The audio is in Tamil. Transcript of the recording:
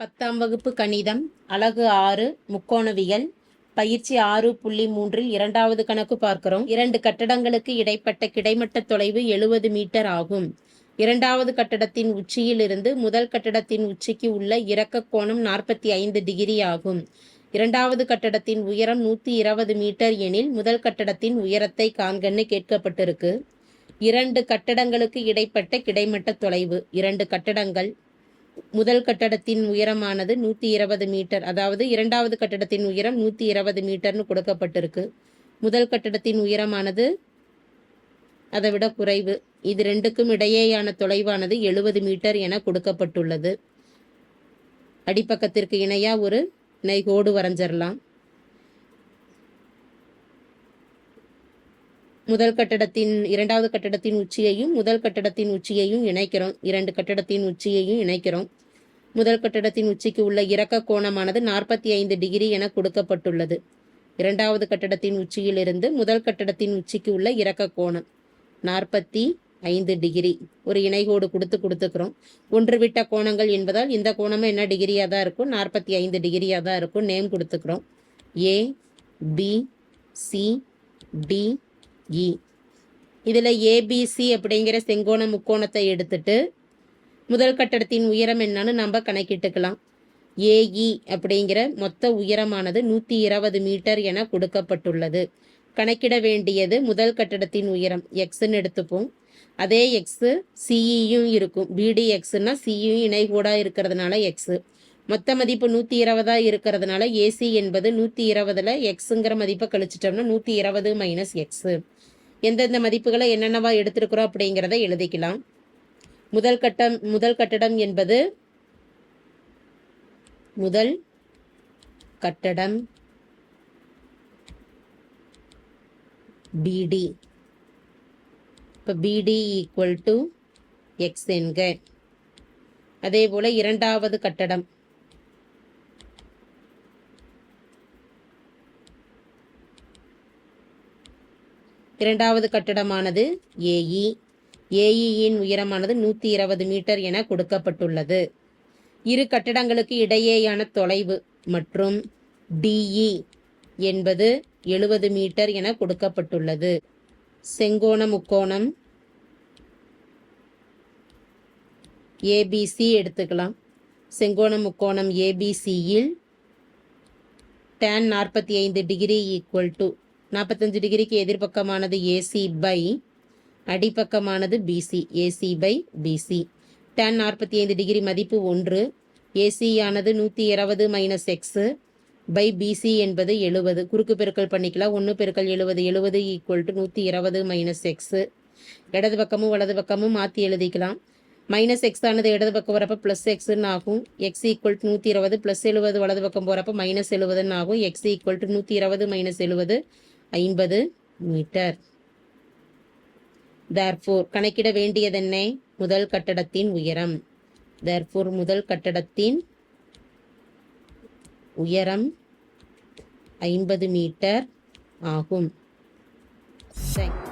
பத்தாம் வகுப்பு கணிதம் அலகு ஆறு முக்கோணவியல் பயிற்சி ஆறு புள்ளி மூன்றில் இரண்டாவது கணக்கு பார்க்கிறோம். இரண்டு கட்டடங்களுக்கு இடைப்பட்ட கிடைமட்ட தொலைவு எழுபது மீட்டர் ஆகும். இரண்டாவது கட்டடத்தின் உச்சியிலிருந்து முதல் கட்டடத்தின் உச்சிக்கு உள்ள இறக்க கோணம் நாற்பத்தி ஐந்து டிகிரி ஆகும். இரண்டாவது கட்டடத்தின் உயரம் நூற்றி இருபது மீட்டர் எனில் முதல் கட்டடத்தின் உயரத்தை காண்கன்னு கேட்கப்பட்டிருக்கு. இரண்டு கட்டடங்களுக்கு இடைப்பட்ட கிடைமட்ட தொலைவு இரண்டு கட்டடங்கள் முதல் கட்டடத்தின் உயரமானது நூற்றி இருபது மீட்டர் அதாவது இரண்டாவது கட்டடத்தின் உயரம் நூற்றி இருபது மீட்டர்னு கொடுக்கப்பட்டிருக்கு. முதல் கட்டடத்தின் உயரமானது அதை விட குறைவு. இது ரெண்டுக்கும் இடையேயான தொலைவானது எழுபது மீட்டர் என கொடுக்கப்பட்டுள்ளது. அடிப்பக்கத்திற்கு இணையா ஒரு நெய்கோடு வரைஞ்சிடலாம் முதல் கட்டடத்தின் இரண்டாவது கட்டடத்தின் உச்சியையும் முதல் கட்டடத்தின் உச்சியையும் இணைக்கிறோம். இரண்டு கட்டடத்தின் உச்சியையும் இணைக்கிறோம். முதல் கட்டடத்தின் உச்சிக்கு உள்ள இறக்க கோணமானது நாற்பத்தி ஐந்து டிகிரி என கொடுக்கப்பட்டுள்ளது. இரண்டாவது கட்டடத்தின் உச்சியிலிருந்து முதல் கட்டடத்தின் உச்சிக்கு உள்ள இறக்க கோணம் நாற்பத்தி ஐந்து டிகிரி. ஒரு இணைகோடு கொடுத்து கொடுத்துக்கிறோம். ஒன்று விட்ட கோணங்கள் என்பதால் இந்த கோணமும் என்ன டிகிரியாக தான் இருக்கும்? நாற்பத்தி ஐந்து டிகிரியாக தான் இருக்கும். Name கொடுத்துக்கிறோம். A B C D E. இதில் ஏபிசி அப்படிங்கிற செங்கோண முக்கோணத்தை எடுத்துட்டு முதல் கட்டடத்தின் உயரம் என்னன்னு நம்ம கணக்கிட்டுக்கலாம். ஏஇ e அப்படிங்கிற மொத்த உயரமானது நூற்றி இருபது மீட்டர் என கொடுக்கப்பட்டுள்ளது. கணக்கிட வேண்டியது முதல் கட்டடத்தின் உயரம். எக்ஸ்ன்னு எடுத்துப்போம். அதே எக்ஸு சிஇயும் e இருக்கும். பிடி சியும் சிஇயும் இணைகூடாக இருக்கிறதுனால எக்ஸு மொத்த மதிப்பு நூற்றி இருபதாக இருக்கிறதுனால ஏசி என்பது நூற்றி இருபதில் எக்ஸுங்கிற மதிப்பை கழிச்சிட்டோம்னா நூற்றி இருபது மைனஸ் எக்ஸு எந்தெந்த மதிப்புகளை என்னென்னவா எடுத்திருக்கிறோம் அப்படிங்கிறத எழுதிக்கலாம். முதல் கட்டம் முதல் கட்டடம் என்பது முதல் கட்டடம் பிடி இப்போ பிடி ஈக்குவல் டு எக்ஸ் என்க. அதே போல் இரண்டாவது கட்டடம். இரண்டாவது கட்டிடமானது ஏஇ. ஏஇயின் உயரமானது நூற்றி இருபது மீட்டர் என கொடுக்கப்பட்டுள்ளது. இரு கட்டிடங்களுக்கு இடையேயான தொலைவு மற்றும் டிஇ என்பது எழுபது மீட்டர் என கொடுக்கப்பட்டுள்ளது. செங்கோண முக்கோணம். ஏபிசி எடுத்துக்கலாம். செங்கோண முக்கோணம் ஏபிசியில் டேன் நாற்பத்தி ஐந்து டிகிரி ஈக்குவல் டு நாற்பத்தஞ்சு டிகிரிக்கு எதிர்பக்கமானது AC by அடிப்பக்கமானது BC AC by BC tan நாற்பத்தி ஐந்து டிகிரி மதிப்பு ஒன்று. ஏசியானது நூற்றி இருபது மைனஸ் எக்ஸு பை பிசி என்பது எழுபது. குறுக்கு பெருக்கல் பண்ணிக்கலாம். ஒன்று பெருக்கல் எழுபது. எழுபது ஈக்குவல் டு நூற்றி இருபது மைனஸ் எக்ஸு இடது பக்கமும் வலது பக்கமும் மாற்றி எழுதிக்கலாம். மைனஸ் எக்ஸ் ஆனது இடது பக்கம் வரப்போ ப்ளஸ் எக்ஸ்ன்னு ஆகும் எக்ஸ் ஈக்குவல் டு நூற்றி இருபது ப்ளஸ் எழுபது வலது பக்கம் போகிறப்ப மைனஸ் எழுபதுன்னு ஆகும் எக்ஸ் ஈக்குவல் டு நூற்றி இருபது மைனஸ் எழுபது. ஐம்பது மீட்டர். தேர்ஃபோர் கணக்கிட வேண்டியதென்ன? முதல் கட்டடத்தின் உயரம். தேர்ஃபோர் முதல் கட்டடத்தின் உயரம் ஐம்பது மீட்டர் ஆகும். தேங்க்யூ